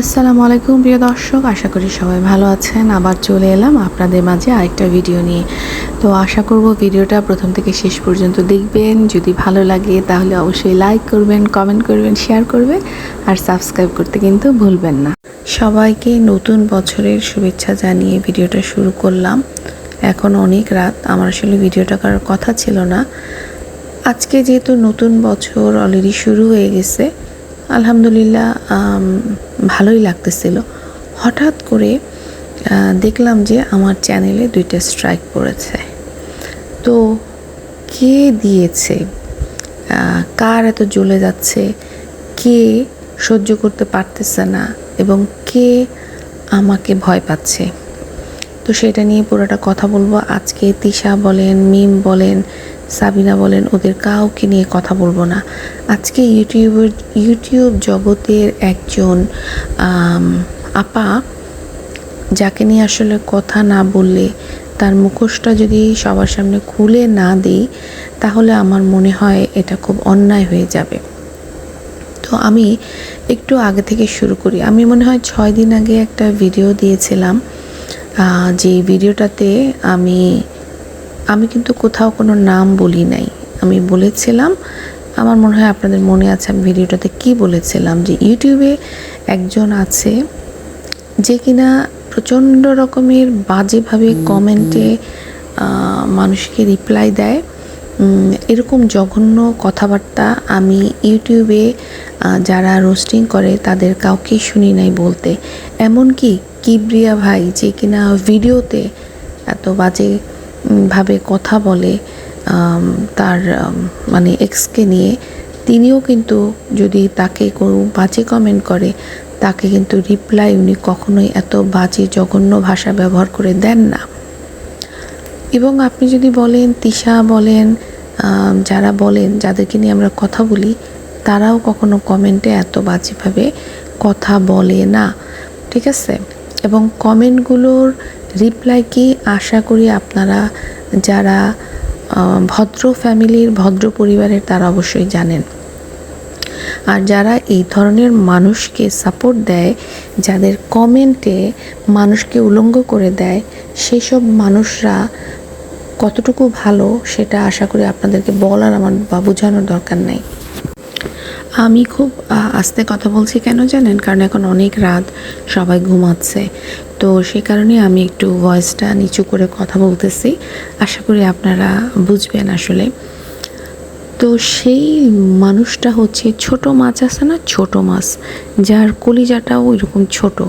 আসসালামু আলাইকুম, প্রিয় দর্শক। আশা করি সবাই ভালো আছেন। আবার চলে এলাম আপনাদের মাঝে আরেকটা ভিডিও নিয়ে। তো আশা করব ভিডিওটা প্রথম থেকে শেষ পর্যন্ত দেখবেন। যদি ভালো লাগে তাহলে অবশ্যই লাইক করবেন কমেন্ট করবেন শেয়ার করবেন। আর সাবস্ক্রাইব করতে কিন্তু ভুলবেন না। সবাইকে নতুন বছরের শুভেচ্ছা জানিয়ে ভিডিওটা শুরু করলাম। এখন অনেক রাত, আমার আসলে ভিডিওটা করার কথা ছিল না। আজকে যেহেতু নতুন বছর অলরেডি শুরু হয়ে গেছে, আলহামদুলিল্লাহ ভালোই লাগতেছিল। হঠাৎ করে দেখলাম যে আমার চ্যানেলে দুইটা স্ট্রাইক পড়েছে। তো কে দিয়েছে? কার এত জ্বলে যাচ্ছে? কে সহ্য করতে পারতেছে না? এবং কে আমাকে ভয় পাচ্ছে? তো সেটা নিয়ে পুরোটা কথা বলব। আজকে তিশা বলেন, মিম বলেন সাবিনা বলেন, ওদের কাউকে নিয়ে কথা বলব না। আজকে ইউটিউবের, ইউটিউব জগতের একজন আপা, যাকে নিয়ে আসলে কথা না বললে, তার মুখোশটা যদি সবার সামনে খুলে না দিই, তাহলে আমার মনে হয় এটা খুব অন্যায় হয়ে যাবে। তো আমি একটু আগে থেকে শুরু করি। আমি মনে হয় ছয় দিন আগে একটা ভিডিও দিয়েছিলাম যে ভিডিওটাতে আমি আমি কিন্তু কোথাও কোনো নাম বলি নাই। আমি বলেছিলাম আমার মনে হয় আপনাদের মনে আছে আমি ভিডিওটাতে কি বলেছিলাম যে ইউটিউবে একজন আছে যে কিনা প্রচণ্ড রকমের বাজেভাবে কমেন্টে মানুষকে রিপ্লাই দেয়। এরকম জঘন্য কথাবার্তা আমি ইউটিউবে যারা রোস্টিং করে তাদের কাউকে শুনি নাই বলতে। এমনকি কিবরিয়া ভাই যে কিনা ভিডিওতে এত বাজে ভাবে কথা বলে তার মানে এক্সকে নিয়ে তিনিও কিন্তু যদি তাকে কোনো বাজে কমেন্ট করে, তাকে কিন্তু রিপ্লাই উনি কখনোই এত বাজে, জঘন্য ভাষা ব্যবহার করে দেন না। এবং আপনি যদি বলেন, তিশা বলেন যারা বলেন, যাদেরকে নিয়ে আমরা কথা বলি, তারাও কখনো কমেন্টে এত বাজেভাবে কথা বলে না। ঠিক আছে? এবং কমেন্টগুলোর রিপ্লাই কি আশা করি আপনারা যারা ভদ্র ফ্যামিলির, ভদ্র পরিবারের তারা অবশ্যই জানেন। আর যারা এই ধরনের মানুষকে সাপোর্ট দেয়, যাদের কমেন্টে মানুষকে উলঙ্গ করে দেয় সেই সব মানুষরা কতটুকু ভালো সেটা আশা করি আপনাদেরকে বলার আমার বা বোঝানোর দরকার নাই। আমি খুব আস্তে কথা বলছি কেন জানেন? কারণ এখন অনেক রাত, সবাই ঘুমাচ্ছে। তো সে কারণে আমি একটু ভয়েসটা নিচু করে কথা বলতেছি। আশা করি আপনারা বুঝবেন আসলে। তো সেই মানুষটা হচ্ছে ছোট মাছ আছে না? ছোট মাছ। যার কলিজাটাও এরকম ছোট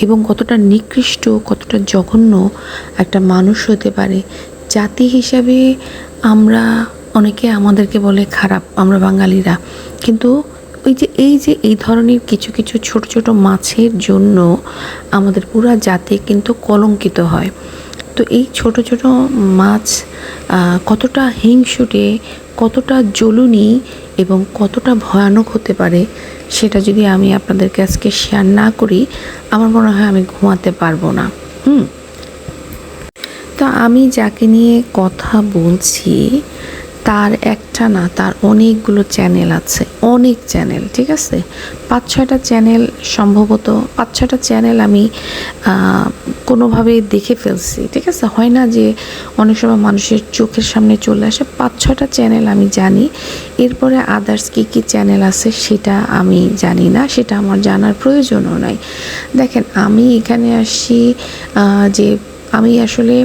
এবং কতটা নিকৃষ্ট, কতটা জঘন্য একটা মানুষ হতে পারে। জাতি হিসাবে আমরা অনেকে আমাদেরকে বলে খারাপ, আমরা বাঙালিরা। কিন্তু ওই যে এই যে এই ধরনের কিছু কিছু ছোট ছোট মাছের জন্য আমাদের পুরা জাতি কিন্তু কলঙ্কিত হয়। তো এই ছোট ছোট মাছ কতটা হিংসুটে, কতটা জ্বলুনি এবং কতটা ভয়ানক হতে পারে সেটা যদি আমি আপনাদেরকে আজকে শেয়ার না করি, আমার মনে হয় আমি ঘুমাতে পারব না। হুম? তো আমি যাকে নিয়ে কথা বলছি তার একটা না, তার অনেকগুলো চ্যানেল আছে, অনেক চ্যানেল, ঠিক আছে? পাঁচ, ছয়টা চ্যানেল সম্ভবত, পাঁচ, ছয়টা চ্যানেল আমি কোনোভাবে দেখে ফেলছি, ঠিক আছে? হয় না যে অনেক সময় মানুষের চোখের সামনে চলে আসে, পাঁচ, ছয়টা চ্যানেল আমি জানি, এরপরে আদার্স কী কী চ্যানেল আছে সেটা আমি জানি না, সেটা আমার জানার প্রয়োজনও নাই। দেখেন, আমি এখানে আসি যে আমি আসলে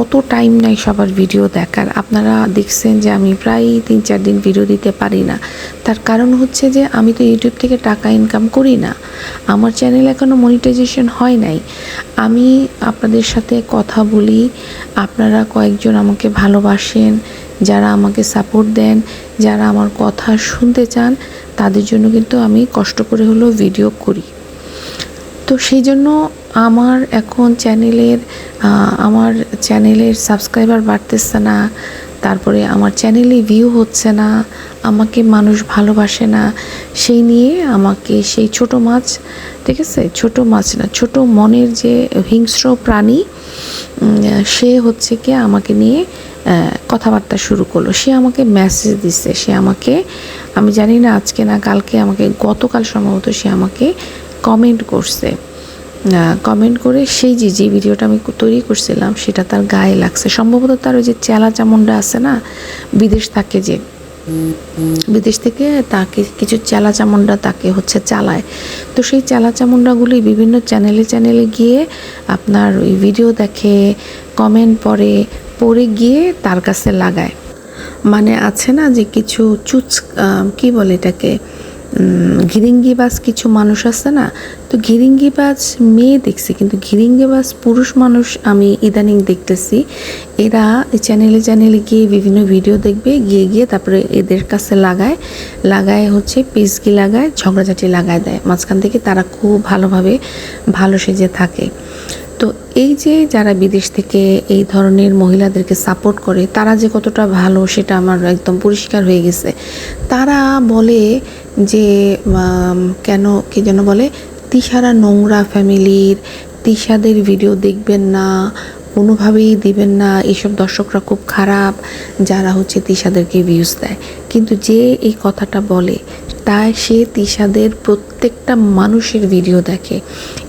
অত টাইম নাই সবার ভিডিও দেখার। আপনারা দেখছেন যে আমি প্রায় তিন চার দিন ভিডিও দিতে পারি না। তার কারণ হচ্ছে যে আমি তো ইউটিউব থেকে টাকা ইনকাম করি না। আমার চ্যানেল এখনও মনিটাইজেশন হয় নাই। আমি আপনাদের সাথে কথা বলি। আপনারা কয়েকজন আমাকে ভালোবাসেন, যারা আমাকে সাপোর্ট দেন, যারা আমার কথা শুনতে চান, তাদের জন্য কিন্তু আমি কষ্ট করে হলেও ভিডিও করি। তো সেই জন্য আমার এখন চ্যানেলের আমার চ্যানেলের সাবস্ক্রাইবার বাড়তেছে না, তারপরে আমার চ্যানেলে ভিউ হচ্ছে না, আমাকে মানুষ ভালোবাসে না, সেই নিয়ে আমাকে সেই ছোট মাছ, ঠিক আছে? ছোট মাছ না, ছোট মনের যে হিংস্র প্রাণী সে হচ্ছে কি আমাকে নিয়ে কথাবার্তা শুরু করল। সে আমাকে মেসেজ দিচ্ছে সে আমাকে, আমি জানি না আজকে না কালকে আমাকে, গতকাল সম্ভবত সে আমাকে কমেন্ট করছে। কমেন্ট করে সেই যে যে ভিডিওটা আমি তৈরি করছিলাম, সেটা তার গায়ে লাগছে। সম্ভবত তার ওই যে চেলা চামুন্ডা আছে না, বিদেশ থাকে যে, বিদেশ থেকে তাকে কিছু চেলা চামুন্ডা তাকে হচ্ছে চালায়। তো সেই চেলা চামুন্ডাগুলি বিভিন্ন চ্যানেলে চ্যানেলে গিয়ে আপনার ওই ভিডিও দেখে কমেন্ট পড়ে পড়ে গিয়ে তার কাছে লাগায়। মানে আছে না যে কিছু চুচ কি বলে এটাকে? ঘিরিঙ্গিবাজ কিছু মানুষ আছে না? তো ঘিরিঙ্গিবাজ মেয়ে দেখছি, কিন্তু ঘিরিঙ্গিবাজ পুরুষ মানুষ আমি ইদানিং দেখতেছি। এরা চ্যানেলে চ্যানেলে গিয়ে বিভিন্ন ভিডিও দেখবে, গিয়ে গিয়ে তারপরে এদের কাছে লাগায়। লাগায় হচ্ছে পেজকি লাগায়, ঝগড়াঝাটি লাগায় দেয়। মাঝখান থেকে তারা খুব ভালোভাবে ভালো সেজে থাকে। তো এই যে যারা বিদেশ থেকে এই ধরনের মহিলাদেরকে সাপোর্ট করে, তারা যে কতটা ভালো সেটা আমার একদম পরিষ্কার হয়ে গেছে। তারা বলে যে কেন, কি যেন বলে, তিশারা নোংরা ফ্যামিলির, তিশাদের ভিডিও দেখবেন না, কোনোভাবেই দিবেন না, এসব দর্শকরা খুব খারাপ, যারা হচ্ছে তিশাদেরকে ভিউজ দেয়। কিন্তু যে এই কথাটা বলে, তাই সে তিশাদের প্রত্যেকটা মানুষের ভিডিও দেখে।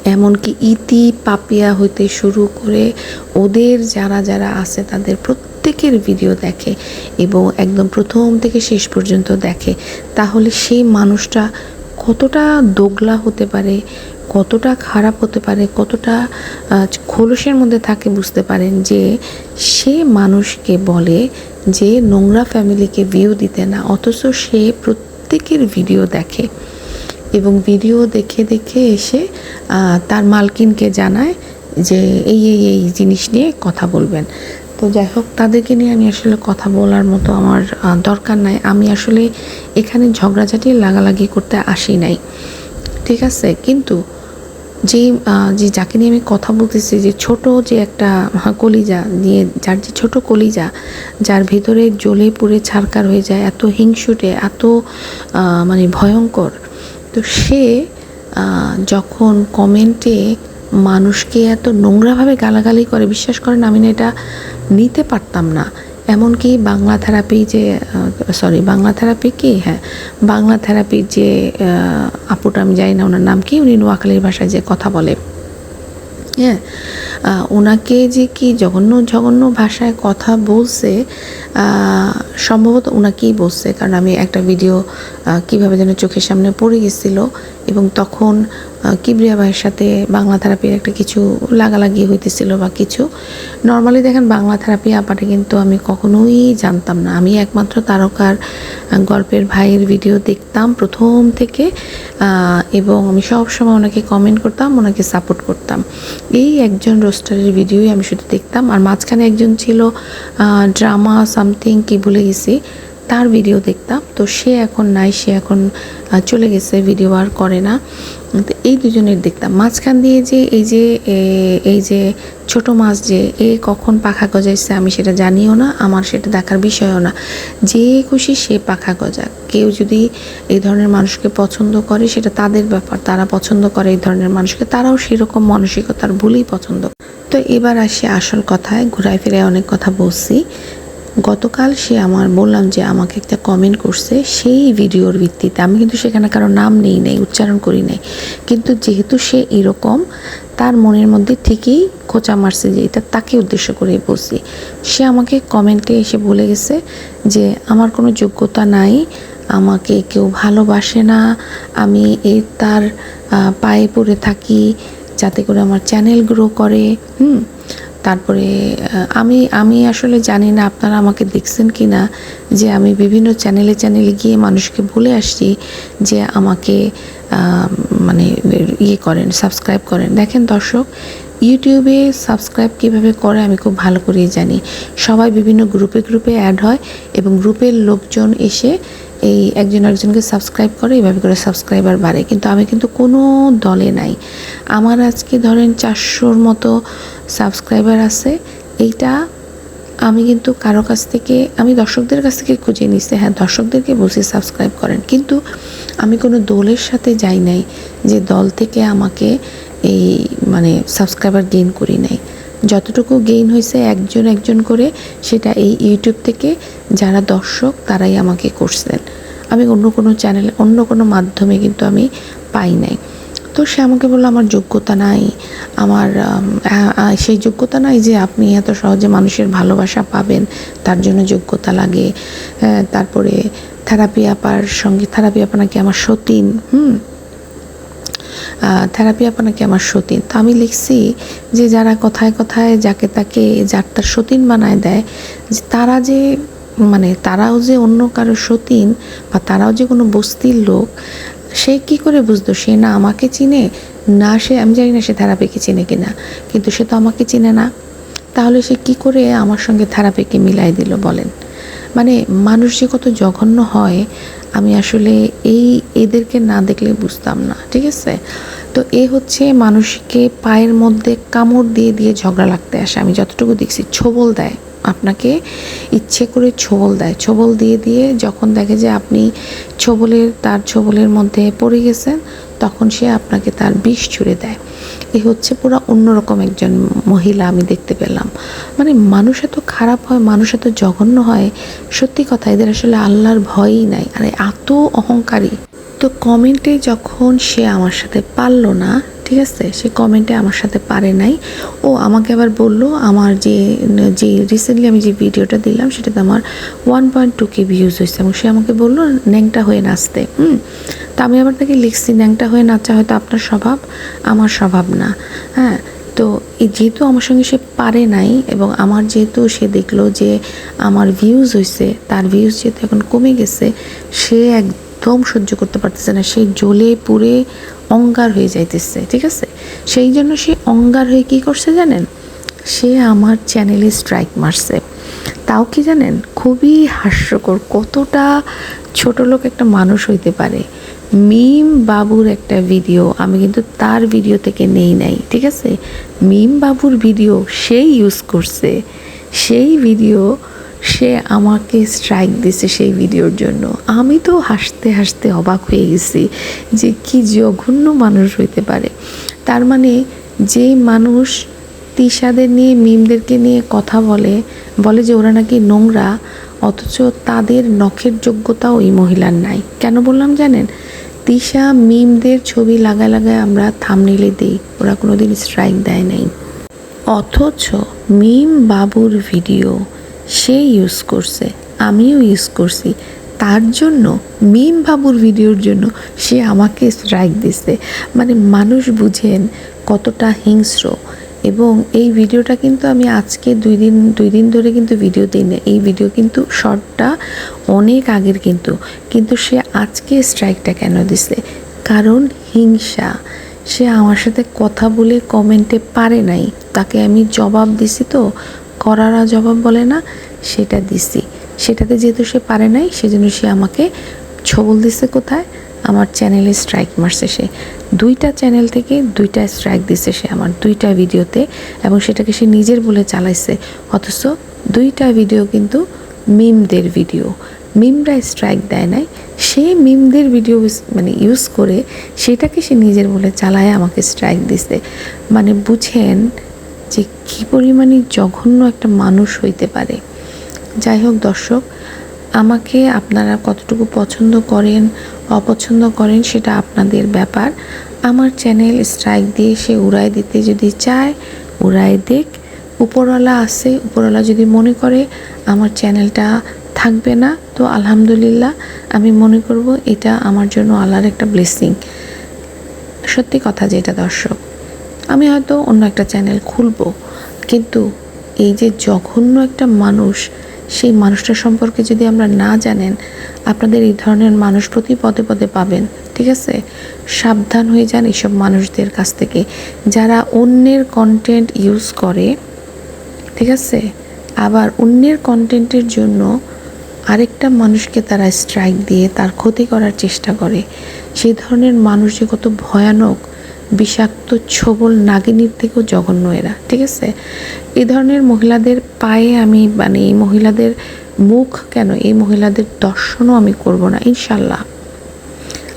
এমনকি ইতি পাপিয়া হইতে শুরু করে ওদের যারা যারা আছে, তাদের প্রত্যেকের ভিডিও দেখে এবং একদম প্রথম থেকে শেষ পর্যন্ত দেখে, তাহলে সেই মানুষটা কতটা দোগলা হতে পারে, কতটা খারাপ হতে পারে, কতটা খোলসের মধ্যে থাকে বুঝতে পারেন যে সে মানুষকে বলে যে নোংরা ফ্যামিলিকে ভিউ দিতে না, অথচ সে প্রত্যেকের ভিডিও দেখে এবং ভিডিও দেখে দেখে এসে তার মালকিনকে জানায় যে এই এই এই জিনিস নিয়ে কথা বলবেন। তো যাই হোক, তাদেরকে নিয়ে আমি আসলে কথা বলার মতো আমার দরকার নাই। আমি আসলে এখানে ঝগড়াঝাটি, লাগালাগি করতে আসি নাই। ঠিক আছে? কিন্তু যে যে যাকে নিয়ে আমি কথা বলতেছি, যে ছোট যে একটা কলিজা নিয়ে যার যে ছোট কলিজা, যার ভিতরে জ্বলে পুড়ে ছারকার হয়ে যায়, এত হিংসুটে, এত মানে ভয়ঙ্কর, তো সে যখন কমেন্টে মানুষকে এত নোংরাভাবে গালাগালি করে, বিশ্বাস করেন আমি না এটা নিতে পারতাম না। এমনকি বাংলা থেরাপি যে সরি বাংলা থেরাপি কি? হ্যাঁ বাংলা থেরাপির যে আপুটা, আমি জানি না ওনার নাম কি, উনি নোয়াখালীর ভাষায় যে কথা বলে। হ্যাঁ ওনাকে যে কি জঘন্য জঘন্য ভাষায় কথা বলছে সম্ভবত ওনাকেই বলছে। কারণ আমি একটা ভিডিও কীভাবে যেন চোখের সামনে পড়ে গেছিল এবং তখন কিবরিয়া ভাইয়ের সাথে বাংলা থেরাপির একটা কিছু লাগালাগি হইতেছিল বা কিছু। নর্মালি দেখেন, বাংলা থেরাপি আপাটা কিন্তু আমি কখনোই জানতাম না। আমি একমাত্র তারকার গল্পের ভাইয়ের ভিডিও দেখতাম প্রথম থেকে এবং আমি সব সময় ওনাকে কমেন্ট করতাম, ওনাকে সাপোর্ট করতাম। এই একজন রোস্টারের ভিডিওই আমি শুধু দেখতাম। আর মাঝখানে একজন ছিল ড্রামা সামথিং কি ভুলে গেছি তার ভিডিও দেখতাম। তো সে এখন নাই, সে এখন চলে গেছে ভিডিও আর করে না। তো এই দুজনের দেখতাম। মাঝখান দিয়ে যে এই যে এই যে ছোট মাছ যে, এ কখন পাখা গজাইছে আমি সেটা জানিও না, আমার সেটা দেখার বিষয়ও না। যে খুশি সে পাখা গজা কেউ যদি এই ধরনের মানুষকে পছন্দ করে, সেটা তাদের ব্যাপার। তারা পছন্দ করে এই ধরনের মানুষকে, তারাও সেরকম মানসিকতার ভুলই পছন্দ তো এবার আসি আসল কথায়, ঘুরায় ফিরে অনেক কথা বলছি। গতকাল সে আমার বললাম যে আমাকে একটা কমেন্ট করছে, সেই ভিডিওর ভিত্তিতে। আমি কিন্তু সেখানে কারও নাম নেই নাই, উচ্চারণ করি নাই। কিন্তু যেহেতু সে এরকম, তার মনের মধ্যে ঠিকই খোঁচা মারছে যে এটা তাকে উদ্দেশ্য করে বলছি। সে আমাকে কমেন্টে এসে বলে গেছে যে, আমার কোনো যোগ্যতা নাই, আমাকে কেউ ভালোবাসে না, আমি এর তার পায়ে পড়ে থাকি, যাতে করে আমার চ্যানেল গ্রো করে। হুম? তারপরে আমি আমি আসলে জানি না আপনারা আমাকে দেখছেন কি না যে আমি বিভিন্ন চ্যানেলে চ্যানেলে গিয়ে মানুষকে বলে আসছি যে আমাকে মানে ইয়ে করেন, সাবস্ক্রাইব করেন। দেখেন দর্শক, ইউটিউবে সাবস্ক্রাইব কীভাবে করে আমি খুব ভালো করেই জানি। সবাই বিভিন্ন গ্রুপে গ্রুপে অ্যাড হয় এবং গ্রুপের লোকজন এসে এই একজন আরেকজনকে সাবস্ক্রাইব করে এইভাবে করে সাবস্ক্রাইবার বাড়ে। কিন্তু আমি কিন্তু কোনো দলে নাই। আমার আজকে ধরেন চারশোর মতো সাবস্ক্রাইবার আছে। এইটা আমি কিন্তু কারও কাছ থেকে, আমি দর্শকদের কাছ থেকে খুঁজে নিচ্ছি হ্যাঁ দর্শকদেরকে বলছি সাবস্ক্রাইব করেন। কিন্তু আমি কোনো দলের সাথে যাই নাই যে দল থেকে আমাকে এই মানে সাবস্ক্রাইবার গেইন করি নাই। যতটুকু গেইন হয়েছে একজন একজন করে সেটা এই ইউটিউব থেকে যারা দর্শক তারাই আমাকে করছেন। আমি অন্য কোনো চ্যানেল অন্য কোনো মাধ্যমে কিন্তু আমি পাই নাই। তো সে আমাকে বলল, আমার যোগ্যতা নাই। আমার সেই যোগ্যতা নাই যে আপনি এত সহজে মানুষের ভালোবাসা পাবেন। তার জন্য যোগ্যতা লাগে। তারপরে থেরাপি আপার সঙ্গে থেরাপি আপা নাকি আমার সতীন। হুম থেরাপি আপা নাকি আমার সতীন। তো আমি লিখছি যে যারা কথায় কথায় যাকে তাকে যার তার সতীন বানায় দেয়, যে তারা যে মানে তারাও যে অন্য কারও সতীন বা তারাও যে কোনো বস্তির লোক, সে কি করে বুঝতো? সে না আমাকে চিনে, না সে, আমি জানি না সে থেরাপিকে চিনে কিনা, কিন্তু সে তো আমাকে চিনে না। তাহলে সে কি করে আমার সঙ্গে থেরাপিকে মিলাই দিল বলেন? মানে মানুষ যে কত জঘন্য হয় আমি আসলে এই এদেরকে না দেখলে বুঝতাম না, ঠিক আছে? তো এ হচ্ছে মানুষকে পায়ের মধ্যে কামড় দিয়ে দিয়ে ঝগড়া লাগতে আসে। আমি যতটুকু দেখছি, ছোবল দেয়। আপনাকে ইচ্ছে করে ছোবল দেয়। ছোবল দিয়ে দিয়ে যখন দেখে যে আপনি ছোবলের, তার ছোবলের মধ্যে পড়ে গেছেন তখন সে আপনাকে তার বিষ ছুড়ে দেয়। এ হচ্ছে পুরো অন্যরকম একজন মহিলা আমি দেখতে পেলাম। মানে মানুষ এত খারাপ হয়, মানুষ এত জঘন্য হয়, সত্যি কথা এদের আসলে আল্লাহর ভয়ই নাই, আর এত অহংকারী। তো কমেন্টে যখন সে আমার সাথে পারল না, ঠিক আছে, সে কমেন্টে আমার সাথে পারে নাই, ও আমাকে আবার বলল, আমার যে যে রিসেন্টলি আমি যে ভিডিওটা দিলাম, সেটাতে আমার one point two K views হয়েছে। এবং সে আমাকে বলল, ন্যাংটা হয়ে নাচতে। হুম? তা আমি আবার তাকে লিখছি, ন্যাংটা হয়ে নাচা হয়তো আপনার স্বভাব, আমার স্বভাব না। হ্যাঁ তো যেহেতু আমার সঙ্গে সে পারে নাই এবং আমার যেহেতু সে দেখল যে আমার ভিউজ হয়েছে তার ভিউজ যেহেতু এখন কমে গেছে, সে একদম সহ্য করতে পারতেছে না, সে জ্বলে পুড়ে অঙ্গার হয়ে যাইতেছে, ঠিক আছে? সেই জন্য সে অঙ্গার হয়ে কি করছে জানেন? সে আমার চ্যানেলে স্ট্রাইক মারছে। তাও কি জানেন? খুবই হাস্যকর কতটা ছোট লোক একটা মানুষ হইতে পারে। মিম বাবুর একটা ভিডিও আমি কিন্তু তার ভিডিও থেকে নেই নাই, ঠিক আছে? মিম বাবুর ভিডিও সেই ইউজ করছে। সেই ভিডিও সে আমাকে স্ট্রাইক দিছে সেই ভিডিওর জন্য। আমি তো হাসতে হাসতে অবাক হয়ে গেছি যে কি জঘন্য মানুষ হইতে পারে। তার মানে যে মানুষ তিশাদের নিয়ে, মিমদেরকে নিয়ে কথা বলে বলে যে ওরা নাকি নোংরা, অথচ তাদের নখের যোগ্যতাও এই মহিলার নাই। কেন বললাম জানেন? তিশা, মিমদের ছবি লাগায় লাগায় আমরা থামনেলে দিই, ওরা কোনোদিন স্ট্রাইক দেয় নাই। অথচ মিম বাবুর ভিডিও সে ইউজ করছে, আমিও ইউজ করছি, তার জন্য, মিম বাবুর ভিডিওর জন্য সে আমাকে স্ট্রাইক দিছে। মানে মানুষ বুঝেন কতটা হিংস্র। এবং এই ভিডিওটা কিন্তু আমি আজকে দুই দিন দুই দিন ধরে কিন্তু ভিডিও দিই না। এই ভিডিও কিন্তু শর্টটা অনেক আগের কিন্তু। কিন্তু সে আজকে স্ট্রাইকটা কেন দিছে? কারণ হিংসা। সে আমার সাথে কথা বলে কমেন্টে পারে নাই। তাকে আমি জবাব দিছি তো। করারা জবাব বলে না, সেটা দিছি। সেটাতে যেহেতু সে পারে নাই, সেজন্য সে আমাকে ছবল দিছে কোথায়? আমার চ্যানেলে স্ট্রাইক মারছে সে। দুইটা চ্যানেল থেকে দুইটা স্ট্রাইক দিছে সে আমার দুইটা ভিডিওতে এবং সেটাকে সে নিজের বলে চালাইছে। অথচ দুইটা ভিডিও কিন্তু মিমদের ভিডিও মিমরা স্ট্রাইক দেয় নাই। সে মিমদের ভিডিও মানে ইউজ করে সেটাকে সে নিজের বলে চালায়, আমাকে স্ট্রাইক দিছে। মানে বুঝেন যে কী পরিমাণে জঘন্য একটা মানুষ হইতে পারে। যাই হোক দর্শক, আমাকে আপনারা কতটুকু পছন্দ করেন অপছন্দ করেন সেটা আপনাদের ব্যাপার। আমার চ্যানেল স্ট্রাইক দিয়ে সে উড়াই দিতে যদি চায়, উড়াই দেখ উপরওয়ালা আছে, উপরওয়ালা যদি মনে করে আমার চ্যানেলটা থাকবে না, তো আলহামদুলিল্লাহ আমি মনে করব এটা আমার জন্য আল্লাহর একটা ব্লেসিং সত্যি কথা যেটা দর্শক, আমি হয়তো অন্য একটা চ্যানেল খুলবো, কিন্তু এই যে জঘন্য একটা মানুষ সেই মানুষটা সম্পর্কে যদি আমরা না জানেন, আপনাদের এই ধরনের মানুষ প্রতি পদে পদে পাবেন, ঠিক আছে? সাবধান হয়ে যান এইসব মানুষদের কাছ থেকে। যারা অন্যের কন্টেন্ট ইউজ করে, ঠিক আছে? আবার অন্যের কন্টেন্টের জন্য আরেকটা মানুষকে তারা স্ট্রাইক দিয়ে তার ক্ষতি করার চেষ্টা করে। সেই ধরনের মানুষ যে কত ভয়ানক বিষাক্ত ছবল নাগিনীর থেকেও জঘন্য এরা, ঠিক আছে? এই ধরনের মহিলাদের পায়ে আমি মানে এই মহিলাদের মুখ কেন, এই মহিলাদের দর্শনও আমি করব না, ইনশাল্লাহ।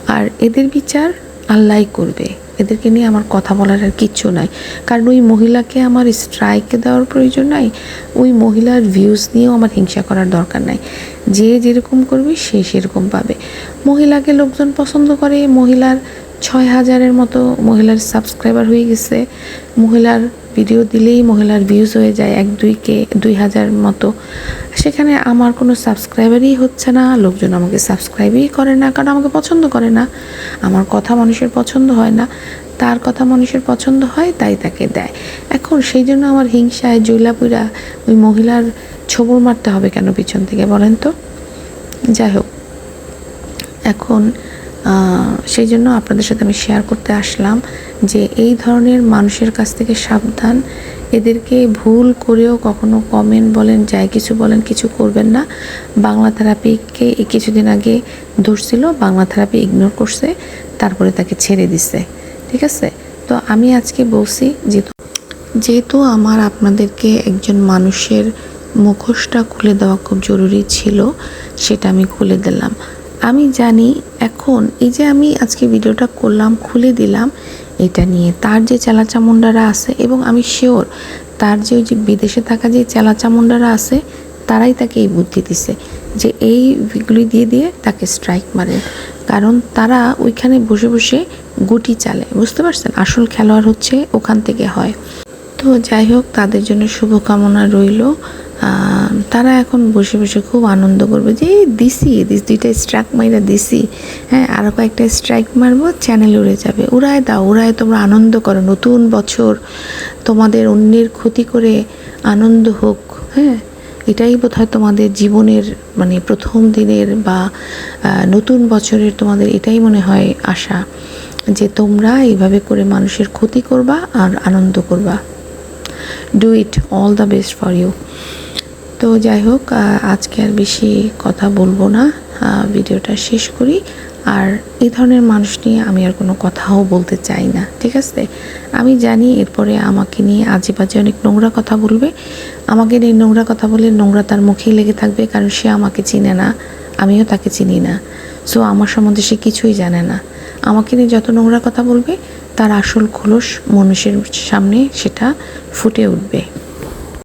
আর এদের বিচার আল্লাহই করবে। এদেরকে নিয়ে আমার কথা বলার আর কিচ্ছু নাই। কারণ ওই মহিলাকে আমার স্ট্রাইকে দেওয়ার প্রয়োজন নাই, ওই মহিলার ভিউজ নিয়েও আমার হিংসা করার দরকার নাই। যে যেরকম করবে, সে সেরকম পাবে। মহিলাকে লোকজন পছন্দ করে, মহিলার ছয় হাজারের মতো মহিলার সাবস্ক্রাইবার হয়ে গেছে। মহিলার ভিডিও দিলেই মহিলার ভিউজ হয়ে যায় এক, দুই কে, দুই হাজার মতো। সেখানে আমার কোনো সাবস্ক্রাইবারই হচ্ছে না, লোকজন আমাকে সাবস্ক্রাইবই করে না, কারণ আমাকে পছন্দ করে না। আমার কথা মানুষের পছন্দ হয় না। তার কথা মানুষের পছন্দ হয়, তাই তাকে দেয়। এখন সেই জন্য আমার হিংসায় জৈলাপুরা ওই মহিলার ছবর মারতে হবে কেন পিছন থেকে বলেন তো? যাই হোক। এখন সেই জন্য আপনাদের সাথে আমি শেয়ার করতে আসলাম যে এই ধরনের মানুষের কাছ থেকে সাবধান। এদেরকে ভুল করেও কখনো কমেন্ট বলেন, যাই কিছু বলেন, কিছু করবেন না। বাংলা থেরাপিকে কিছুদিন আগে ধরছিল, বাংলা থেরাপি ইগনোর করছে, তারপরে তাকে ছেড়ে দিছে। ঠিক আছে? তো আমি আজকে বলছি, যেহেতু যেহেতু আমার আপনাদেরকে একজন মানুষের মুখোশটা খুলে দেওয়া খুব জরুরি ছিল, সেটা আমি খুলে দিলাম। আমি জানি এখন এই যে আমি আজকে ভিডিওটা করলাম, খুলে দিলাম, এটা নিয়ে তার যে চেলাচামুন্ডারা আছে এবং আমি শিওর তার যে ওই যে বিদেশে থাকা যে চেলাচামুন্ডারা আছে, তারাই তাকে এই বুদ্ধি দিছে যে এইগুলি দিয়ে দিয়ে তাকে স্ট্রাইক মারে। কারণ তারা ওইখানে বসে বসে গুটি চালে, বুঝতে পারছেন? আসল খেলোয়াড় হচ্ছে ওখান থেকে হয়। তো যাই হোক, তাদের জন্য শুভকামনা রইল। তারা এখন বসে বসে খুব আনন্দ করবে যে দিছি দিস দুইটা স্ট্রাইক মাইরা দিছি। হ্যাঁ আরও কয়েকটা স্ট্রাইক মারবো চ্যানেল উড়ে যাবে। উড়ায় দাও, উড়ায় তোমরা আনন্দ করো। নতুন বছর তোমাদের অন্যের ক্ষতি করে আনন্দ হোক হ্যাঁ? এটাই বোধ হয় তোমাদের জীবনের মানে প্রথম দিনের বা নতুন বছরের তোমাদের এটাই মনে হয় আশা যে তোমরা এইভাবে করে মানুষের ক্ষতি করবা আর আনন্দ করবা। Do it all the best for you তো যাই হোক আজকে আর বেশি কথা বলব না। ভিডিওটা শেষ করি। আর এই ধরনের মানুষ নিয়ে আমি আর কোনো কথাও বলতে চাই না, ঠিক আছে? আমি জানি এরপরে আমাকে নিয়ে আজে বাজে অনেক নোংরা কথা বলবে। আমাকে নিয়ে নোংরা কথা বলে নোংরা তার মুখেই লেগে থাকবে, কারণ সে আমাকে চিনে না। আমিও তাকে চিনি না। সো আমার সম্বন্ধে সে কিছুই জানে না। আমাকে নিয়ে যত নোংরা কথা বলবে, তার আসল খোলস মানুষের সামনে সেটা ফুটে উঠবে।